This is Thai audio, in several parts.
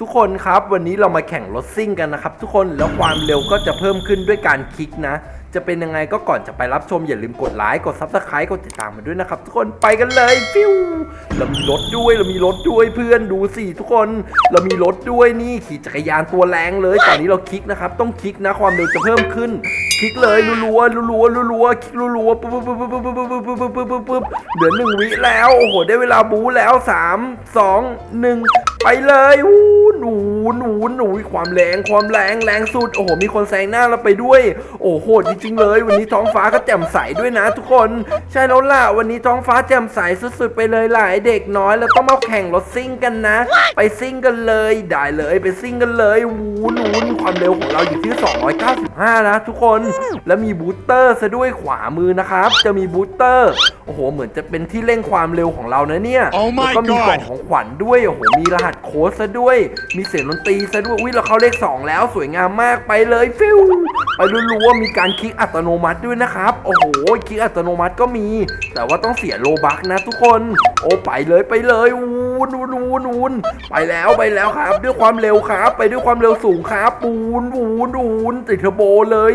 ทุกคนครับวันนี้เรามาแข่งรถซิ่งกันนะครับ ทุกคนแล้วความเร็วก็จะเพิ่มขึ้นด้วยการคลิกนะ จะเป็นยังไงก็ก่อนจะไปรับชมอย่าลืมกดไลค์กดซับสไครต์กดติดตามมาด้วยนะครับ ทุกคนไปกันเลยฟิวเรามีรถด้วยเรามีรถด้วยเพื่อนดูสิทุกคนเรามีรถด้วยนี่ขี่จักรยานตัวแรงเลย ตอนนี้เราคลิกนะครับ ต้องคลิกนะความเร็วจะเพิ่มขึ้น คลิกเลยรัวๆรัวๆรัวๆคลิกรัวๆปุ๊บปุ๊บปุ๊บปุ๊บปุ๊บปุ๊บปุ๊บปุ๊บปุ๊บปุ๊บเหลือหนึ่งวิแล้วโอ้โหได้เวลาบู๊แล้วสามสองหนึ่งไปเลยอู้หนูหนูหนูความแรงความแรงแรงสุดโอ้โหมีคนแซงหน้าเราไปด้วย โอ้โหจริง ๆ เลย วันนี้ท้องฟ้าก็แจ่มใสด้วยนะทุกคน ใช่แล้วล่ะวันนี้ท้องฟ้าแจ่มใสสุดๆ ไปเลยหลายเด็กน้อยแล้วต้องมาแข่งรถซิ่งกันนะ ไปซิ่งกันเลยได้เลยไปซิ่งกันเลยวูหนูนความเร็วของเราอยู่ที่ 295 นะทุกคนแล้วมีบูสเตอร์ซะด้วยขวามือนะครับ จะมีบูสเตอร์โอ้โห เหมือนจะเป็นที่เร่งความเร็วของเรานะเนี่ย Oh my แล้วก็มีกล่อง God ของขวัญด้วยโอ้โหมีรหัสโค้ดซะด้วย มีเสียงดนตรีซะด้วยอุ้ยเราเข้าเลข 2 แล้วสวยงามมากไปเลยฟิว ไปรัวๆมีการคลิกอัตโนมัติด้วยนะครับ โอ้โหคลิกอัตโนมัติก็มี แต่ว่าต้องเสียโลบักนะทุกคน โอ้ไปเลยไปเลยวูนวูนวูนวูนไปแล้วไปแล้วครับ ด้วยความเร็วครับ ไปด้วยความเร็วสูงครับปูนวูนวูนติดเทอร์โบเลย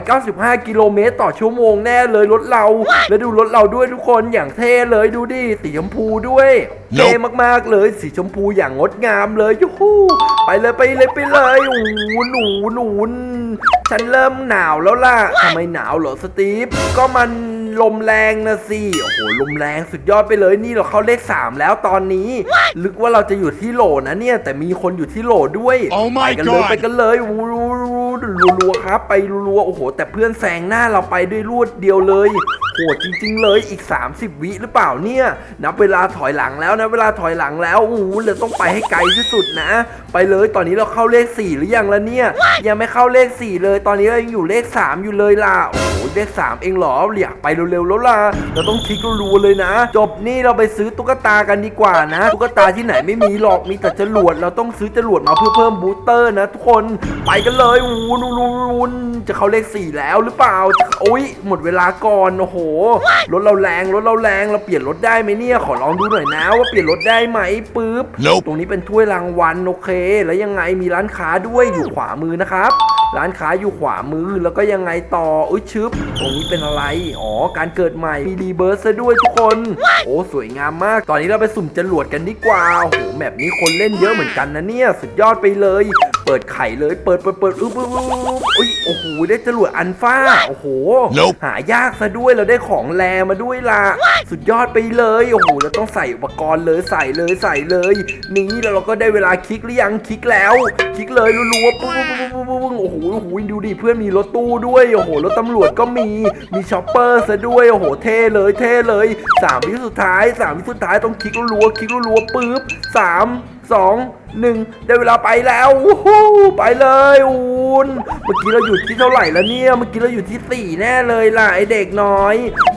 295 กิโลเมตรต่อชั่วโมงแน่เลยรถเรา แล้วดูรถเราด้วยทุกคนอย่างเท่เลยดูดิสีชมพูด้วยเท่มากๆเลยสีชมพูอย่างงดงามเลยยูฮูไปเลยไปเลยไปเลยโอ้หนูหนูนฉันเริ่มหนาวแล้วล่ะทำไมหนาวเหรอสตีฟก็มัน ลมแรงนะสิ โอ้โห ลมแรงสุดยอดไปเลย นี่เราเข้าเลขสามแล้วตอนนี้ลึกว่าเราจะอยู่ที่โหลนะเนี่ย แต่มีคนอยู่ที่โหลด้วย Oh ไป my กันเลย God ไปกันเลยวูรูรูรัวๆครับ ไปรัวๆ โอ้โห แต่เพื่อนแซงหน้าเราไปด้วยรวดเดียวเลยโหดจริง ๆ เลยอีก 30 วิหรือเปล่าเนี่ย นับเวลาถอยหลังแล้วนะเวลาถอยหลังแล้วโอ้โหเราต้องไปให้ไกลที่สุดนะ ไปเลยตอนนี้เราเข้าเลข 4 หรือยังละเนี่ย ยังไม่เข้าเลข 4 เลย ตอนนี้เรายังอยู่เลข 3 อยู่เลยล่ะโอ้โห เลข 3 เองเหรออยากไปเร็วๆแล้วล่ะเราต้องคลิกรัวๆเลยนะ จบนี่เราไปซื้อตุ๊กตากันดีกว่านะ ตุ๊กตาที่ไหนไม่มีหรอกมีแต่จรวดเราต้องซื้อจรวดมาเพื่อเพิ่มบูสเตอร์นะทุกคนไปกันเลยวูนวูนวูนจะเข้าเลข 4 แล้วหรือเปล่าโอ้ยหมดเวลาก่อนโอ้โหรถเราแรงรถเราแรงเราเปลี่ยนรถได้ไหมเนี่ยขอลองดูหน่อยนะว่าเปลี่ยนรถได้ไหมปึ๊บ Nope ตรงนี้เป็นถ้วยรางวัลโอเค แล้วยังไงมีร้านค้าด้วยอยู่ขวามือนะครับร้านค้าอยู่ขวามือแล้วก็ยังไงต่ออุ้ยชึบตรงนี้เป็นอะไร อ๋อ การเกิดใหม่ มีรีเบิร์สซะด้วยทุกคน โอ้ สวยงามมาก ตอนนี้เราไปสุ่มจรวดกันดีกว่าโอ้โหแบบนี้คนเล่นเยอะเหมือนกันนะเนี่ย สุดยอดไปเลย เปิดไข่เลย เปิดเปิดเปิดอึ๊บอึ๊บอึ๊บอุ้ย โอ้โห ได้จรวดอันฟ้า โอ้โห Nope หายากซะด้วย เราได้ของแรมาด้วยล่ะ สุดยอดไปเลย โอ้โห เราต้องใส่อุปกรณ์เลย ใส่เลยใส่เลย นี้แล้วเราก็ได้เวลาคลิกหรือยัง คลิกแล้ว คลิกเลยรัวๆปุ๊บปุ๊บปุ๊บปุ๊บโอ้โหโอ้โหดูดิเพื่อนมีรถตู้ด้วยโอ้โหรถตำรวจก็มีมีช็อปเปอร์ซะด้วยโอ้โหเท่เลยเท่เลยสามวิสุดท้ายสามวิสุดท้ายต้องคลิกรัวๆคลิกรัวๆปึ๊บสามสอง หนึ่งได้เวลาไปแล้ววู้ฮู้ไปเลยอูนเมื่อกี้เราอยู่ที่เท่าไหร่แล้วเนี่ย เมื่อกี้เราอยู่ที่สี่แน่เลยล่ะไอเด็กน้อย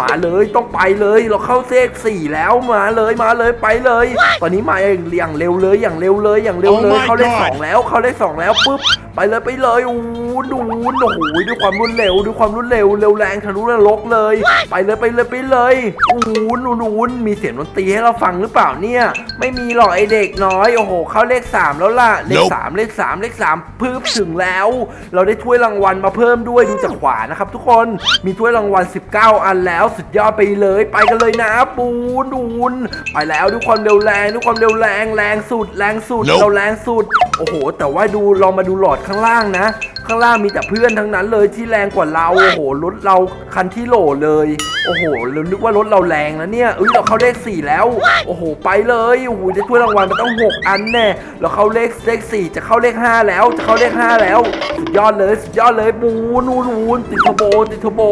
มาเลยต้องไปเลยเราเข้าเซกสี่แล้วมาเลยมาเลยไปเลย ตอนนี้มาอย่างอย่างเร็วเลยอย่างเร็วเลยอย่างเร็วเลย Oh my เข้าเลข God สองแล้วเข้าเลขสองแล้วปุ๊บไปเลยไปเลยอูนอูนโอ้โหด้วยความรวดเร็วด้วยความรวดเร็วเร็วแรงทะลุนรกเลย ไปเลยไปเลยไปเลยอูนอูนอูนมีเสียงดนตรีให้เราฟังหรือเปล่าเนี่ย ไม่มีหรอกไอเด็กน้อยโอ้โหเข้าเลขสามแล้วล่ะ เลข Nope สามเลขสามเลขสามพึบถึงแล้ว เราได้ถ้วยรางวัลมาเพิ่มด้วยดูจากขวานะครับ ทุกคนมีถ้วยรางวัล 19 อันแล้วสุดยอดไปเลย ไปกันเลยนะปูนอูนไปแล้วด้วยความเร็วแรงด้วยความเร็วแรงแรงสุด แรงสุด Nope เราแรงสุดโอ้โห แต่ว่าดูเรามาดูหลอดข้างล่างนะ ข้างล่างมีแต่เพื่อนทั้งนั้นเลยที่แรงกว่าเราโอ้โหรถเราคันที่โหลเลยโอ้โหเรานึกว่ารถเราแรงนะเนี่ยเอ้ยเราเข้าเลขสี่แล้ว โอ้โห ไปเลยโอ้โหได้ถ้วยรางวัลมันต้องหกอันแน่เราเข้าเลขเลขสี่จะเข้าเลขห้าแล้ว จะเข้าเลขห้าแล้ว สุดยอดเลยสุดยอดเลยปูนูนูนติดเทอร์โบติดเทอร์โบ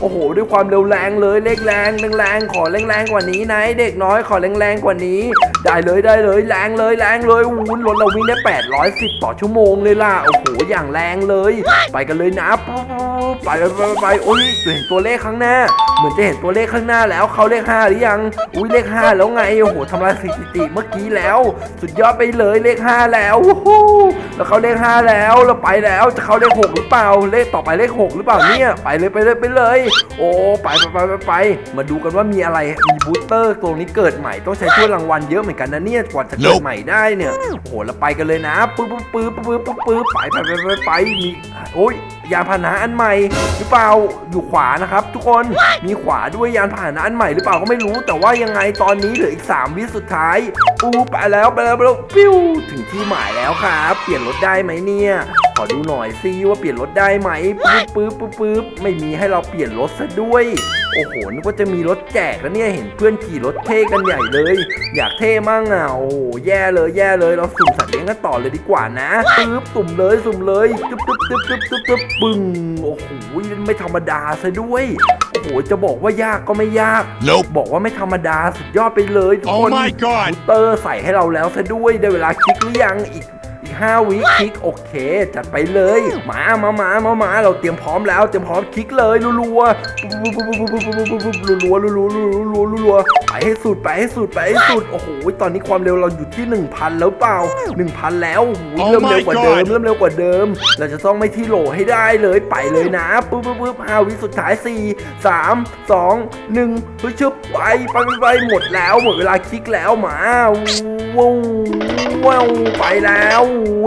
โอ้โห ด้วยความเร็วแรงเลยเลขแรงแรงๆขอแรงๆกว่านี้นะเด็กน้อยขอแรงๆกว่านี้ ได้เลยได้เลยแรงเลยแรงเลยวูนรถเราวิ่งได้810ต่อชั่วโมงเลยล่ะโอ้โหอย่างแรงเลย ไปกันเลยนะปุ๊บ ไปไปไปไปโอ้ยเห็นตัวเลขข้างหน้า เหมือนจะเห็นตัวเลขข้างหน้าแล้วเขาเลขห้าหรือยัง อุ้ยเลขห้าแล้วไงโอ้โหทำลายสถิติเมื่อกี้แล้ว สุดยอดไปเลยเลขห้าแล้ววู้ฮู้แล้วเขาเลขห้าแล้วเราไปแล้วจะเขาเลขหกหรือเปล่าเลขต่อไปเลขหกหรือเปล่าเนี่ยไปเลยไปเลยไปเลย โอ้ไปไปไปไปไปมาดูกันว่ามีอะไรมีบูสเตอร์ตัวนี้เกิดใหม่ต้องใช้ถ้วยรางวัลเยอะเหมือนกันนะเนี่ยกว่าจะเกิดใหม่ได้เนี่ยโอ้โหเราไปกันเลยนะปึ๊บปึ๊บปึ๊บปึ๊บปึ๊บปึ๊บไปไปไปไปไปมีโอ้ย ยานพาหนะอันใหม่ หรือเปล่าอยู่ขวานะครับ ทุกคนมีขวาด้วยยานพาหนะอันใหม่หรือเปล่าก็ไม่รู้ แต่ว่ายังไงตอนนี้เหลืออีก 3 วิสุดท้ายปูไปแล้วไปแล้วไปแล้วปิ้วถึงที่หมายแล้วครับ เปลี่ยนรถได้ไหมเนี่ยข อดูหน่อยซิว่าเปลี่ยนรถได้ไหมปึ๊บปึ๊บปึ๊บปึ๊บไม่มีให้เราเปลี่ยนรถซะด้วยโอ้โหนึกว่าจะมีรถแจกแล้วเนี่ยเห็นเพื่อนขี่รถเท่กันใหญ่เลย อยากเท่มั่งอะโอ้โหแย่เลยแย่เลยเราสุ่มสัตว์เลี้ยงกันต่อเลยดีกว่านะปึ๊บสุ่มเลยสุ่มเลยตึ๊บตึ๊บตึ๊บตึ๊บตึ๊บตึ๊บปึ้งโอ้โหไม่ธรรมดาซะด้วยโอ้โหจะบอกว่ายากก็ไม่ยาก Nope. บอกว่าไม่ธรรมดาสุดยอดไปเลยทุก Oh คน my god บูสเตอร์ใส่ให้เราแล้วซะด้วยได้เวลาคลิกหรือยังอีก อีกห้าวิคลิกโอเค จัดไปเลยมามามามามาเราเตรียมพร้อมแล้วเตรียมพร้อมคลิกเลยรัวๆรัวๆรัวๆรัวๆรัวๆรัวๆไปให้สุดไปให้สุดไปให้สุดโอ้โหตอนนี้ความเร็วเราอยู่ที่ 1,000 แล้วเปล่า 1,000 แล้วโอ้โห Oh เริ่มเร็ว my กว่าเดิม God เริ่มเร็วกว่าเดิม เราจะต้องไม่ที่โหลให้ได้เลยไปเลยนะปึ๊บปึ๊บปึ๊บห้าวิสุดท้าย 4 3 2 1ปึ๊บชึบไปไปไปไปหมดแล้วหมดเวลาคลิกแล้วหมาว้าวว้าวไปแล้ว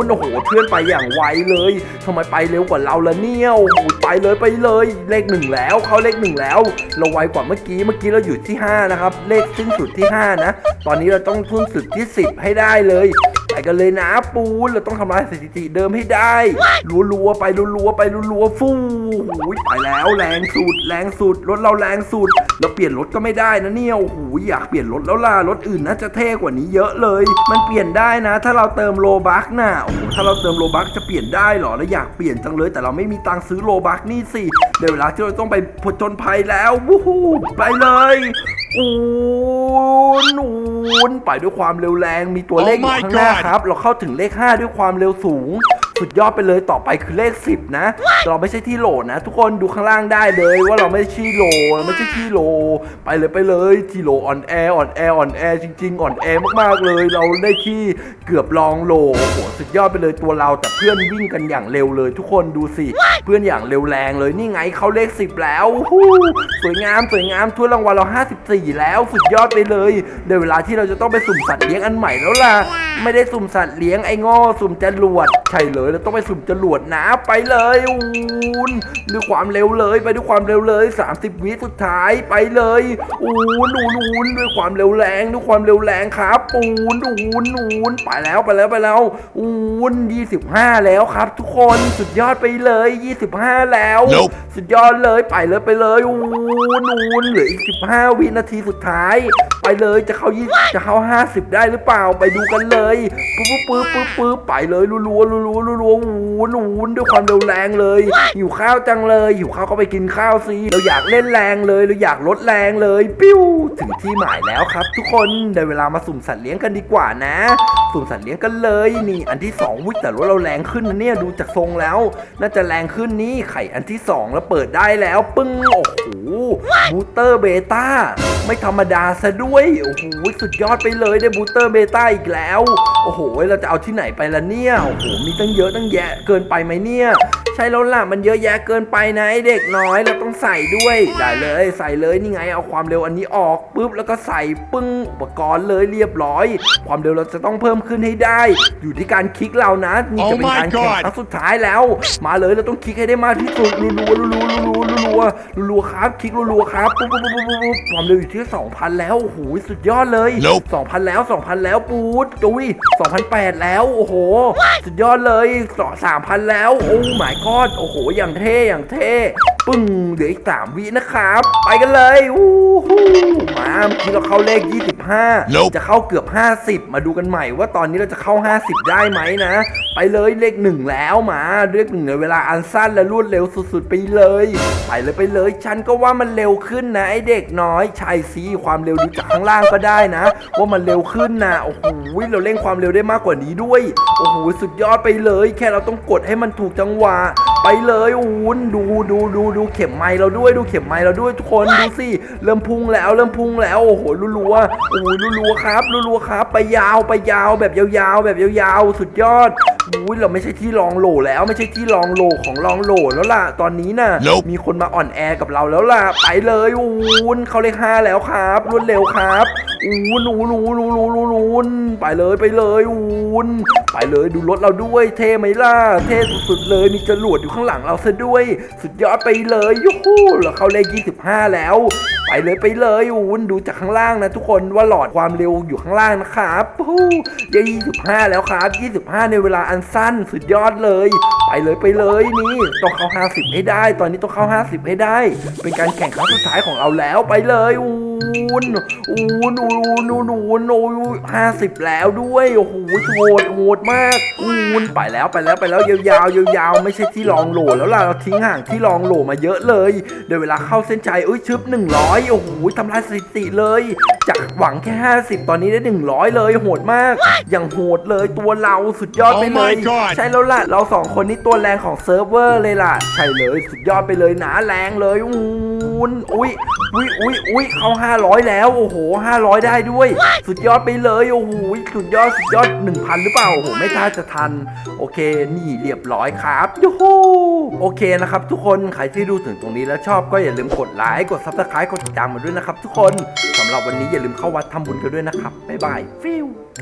โอ้โหเพื่อนไปอย่างไวเลยทำไมไปเร็วกว่าเราละเนี่ยโอ้โหไปเลยไปเลย เลขหนึ่งแล้วเขาเลขหนึ่งแล้ว เราไวกว่าเมื่อกี้เมื่อกี้เราอยู่ที่ 5 นะครับ เลขสิ้นสุดที่ 5 นะ ตอนนี้เราต้องสิ้นสุดที่ 10 ให้ได้เลย กันเลยนะปูนเราต้องทำลายสถิติเดิมให้ได้รัวๆไปรัวๆไปรัวๆฟู่หูยไปแล้วแรงสุด แรงสุดรถเราแรงสุดเราเปลี่ยนรถก็ไม่ได้นะเนี่ยโอ้โหอยากเปลี่ยนรถแล้วล่ะรถอื่นน่าจะเท่กว่านี้เยอะเลย มันเปลี่ยนได้นะ ถ้าเราเติมโลบักน่ะโอ้โหถ้าเราเติมโลบักจะเปลี่ยนได้เหรอแล้วอยากเปลี่ยนจังเลย แต่เราไม่มีตังค์ซื้อโลบักนี่สิเดี๋ยวเวลาที่เราต้องไปผจญภัยแล้ววู้ฮู้ไปเลย อูนอูนไปด้วยความเร็วแรงมีตัวเลขอยู่ข้างหน้าครับ เราเข้าถึงเลข 5 ด้วยความเร็วสูง สุดยอดไปเลยต่อไปคือเลข 10 นะ เราไม่ใช่ที่โหลนะ ทุกคนดูข้างล่างได้เลย ว่าเราไม่ใช่ที่โหลเราไม่ใช่ที่โหลไปเลยไปเลยที่โหลอ่อนแออ่อนแออ่อนแอจริง ๆ อ่อนแอมากๆเลย เราได้ที่เกือบลองโหลโอ้โหสุดยอดไปเลยตัวเราแต่เพื่อนวิ่งกันอย่างเร็วเลย ทุกคนดูสิเพื่อนอย่างเร็วแรงเลยนี่ไงเขาเลข 10 แล้วฮู้สวยงามสวยงามถ้วยรางวัลเรา 54 แล้วสุดยอดไปเลยเดี๋ยวเวลาที่เราจะต้องไปสุ่มสัตว์เลี้ยงอันใหม่แล้วล่ะ ไม่ได้สุ่มสัตว์เลี้ยงไอ้โง่สุ่มจรวดใช่เลยเราต้องไปสุ่มจรวดนะไปเลยอูนด้วยความเร็วเลยไปด้วยความเร็วเลย 30 วิสุดท้ายไปเลยอูนอูนอูนด้วยความเร็วแรงด้วยความเร็วแรงครับอูนอูนอูนไปแล้วไปแล้วไปแล้วอูน25 แล้วครับ ทุกคนสุดยอดไปเลย 25 แล้ว Nope สุดยอดเลยไปเลยไปเลยอูนอูนเหลืออีก 15 วินาทีสุดท้าย ไปเลยจะเข้า20จะเข้า 50 ได้หรือเปล่าไปดูกันเลยปึ๊บปึ๊บปึ๊บปึ๊บปึ๊บไปเลยรัวรัวรัวรัวรัวรัวอูนอูนด้วยความเร็วแรงเลยหิวข้าวจังเลยหิวข้าวก็ไปกินข้าวสิเราอยากเล่นแรงเลยเราอยากลดแรงเลยปิ้วถึงที่หมายแล้วครับ ทุกคนได้เวลามาสุ่มสัตว์เลี้ยงกันดีกว่านะ สุ่มสัตว์เลี้ยงกันเลยนี่ อันที่สองวิแต่ว่าเราแรงขึ้นนะเนี่ยดูจากทรงแล้ว น่าจะแรงขึ้นนี่ไข่อันที่สองแล้วเปิดได้แล้วปึ้งโอ้โหบูสเตอร์เบต้าไม่ธรรมดาซะด้วยโอ้โหสุดยอดไปเลยได้บูสเตอร์เบต้าอีกแล้วโอ้โห เราจะเอาที่ไหนไปละเนี่ย โอ้โห มีตั้งเยอะตั้งแยะเกินไปไหมเนี่ย ใช่แล้วล่ะ มันเยอะแยะเกินไปนะไอเด็กน้อย เราต้องใส่ด้วย ได้เลย ใส่เลยนี่ไง เอาความเร็วอันนี้ออกปุ๊บ แล้วก็ใส่ปึ้งอุปกรณ์เลยเรียบร้อย ความเร็วเราจะต้องเพิ่มขึ้นให้ได้ อยู่ที่การคลิกเรานะ นี่จะเป็นการแข่งครั้งสุดท้ายแล้ว มาเลย เราต้องคลิกให้ได้มากที่สุดรัวรัวรัวรัวรัวรัวครับ คลิกรัวครับ ปุ๊บปุ๊บปุ๊บปุ๊บความเร็วอยู่ที่ 2,000 แล้ว โอ้โห สุดยอดเลย 2,000 แล้ว 2,000 แล้ว ปูดจุ้ย2,008 แล้ว โอ้โห สุดยอดเลย3,000 แล้ว โอ้หมายกอดโอ้โห อย่างเท่ อย่างเท่ ปึ้งเหลืออีก3วินะครับ ไปกันเลยอู้หูมาเมื่อกี้เราเข้าเลข 25 Nope จะเข้าเกือบ 50 มาดูกันใหม่ว่าตอนนี้เราจะเข้า 50 ได้ไหมนะ ไปเลยเลขหนึ่งแล้วมาเลขหนึ่งในเวลาอันสั้นและรวดเร็วสุดๆ ไปเลย ไปเลยไปเลย ฉันก็ว่ามันเร็วขึ้นนะไอเด็กน้อยใช่สิความเร็วดูจากข้างล่างก็ได้นะ ว่ามันเร็วขึ้นนะโอ้โหเราเร่งความเร็วได้มากกว่านี้ด้วยโอ้โหสุดยอดไปเลย แค่เราต้องกดให้มันถูกจังหวะ ไปเลยอู้นดูดูดูดูเข็มไม้เราด้วยดูเข็มไม้เราด้วยทุกคนดูสิเริ่มพุ่งแล้วเริ่มพุ่งแล้วโอ้โหรัวๆโอ้ยรัวๆครับรัวๆครับ ไปยาวไปยาวแบบยาวๆ แบบยาวๆ สุดยอดอุ้ยเราไม่ใช่ที่รองโหลแล้วไม่ใช่ที่รองโหลของรองโหลแล้วล่ะ ตอนนี้น่ะ Nope มีคนมาอ่อนแอกับเราแล้วล่ะ ไปเลยอู้นเขาเลขห้าแล้วครับ รวดเร็วครับอู้นอู้นอู้นอู้นอู้นอู้นอู้นไปเลยไปเลยอู้นไปเลยดูรถเราด้วย เท่ไหมล่ะ เท่สุดๆเลยมีจรวดอยู่ข้างหลังเราซะด้วย สุดยอดไปเลยยูฮูเราเข้าเลข25แล้วไปเลยไปเลยอู้นดูจากข้างล่างนะทุกคนว่าหลอดความเร็วอยู่ข้างล่างนะครับฮู้ได้25แล้วครับยี่สิบห้าในเวลาอันสั้นสุดยอดเลย ไปเลยไปเลยนี่ต้องเข้า50ให้ได้ ตอนนี้ต้องเข้า50ให้ได้ เป็นการแข่งครั้งสุดท้ายของเราแล้วไปเลยอู นอูนอูนอูนอูนอูนห้าสิบแล้วด้วยโอ้โหโหดโหดมากอูนไปแล้วไปแล้วไปแล้วยาวๆยาวๆไม่ใช่ที่รองโหลแล้วล่ะเราทิ้งห่างที่รองโหลมาเยอะเลยเดี๋ยวเวลาเข้าเส้นชัยเอ้ยชึบ100โอ้โหทำลายสถิติเลย จากหวังแค่50ตอนนี้ได้100เลยโหดมาก อย่างโหดเลยตัวเราสุดยอดไปเลย Oh my God ใช่แล้วล่ะเราสองคนนี้ตัวแรงของเซิร์ฟเวอร์เลยล่ะใช่เลยสุดยอดไปเลยหนาแรงเลยอู้นอุ้ย อุ้ยอุ้ยอุ้ยเขา500 แล้ว โอ้โห 500 ได้ด้วย สุดยอดไปเลยโอ้โหสุดยอดสุดยอด 1,000 หรือเปล่าโอ้โหไม่ท่าจะทัน โอเค นี่เรียบร้อยครับยูฮูโอเคนะครับ ทุกคนใครที่ดูถึงตรงนี้แล้วชอบก็อย่าลืมกดไลค์กดซับสไครต์กดติดตามมาด้วยนะครับ ทุกคนสำหรับวันนี้อย่าลืมเข้าวัดทำบุญกันด้วยนะครับบ๊ายบายฟิว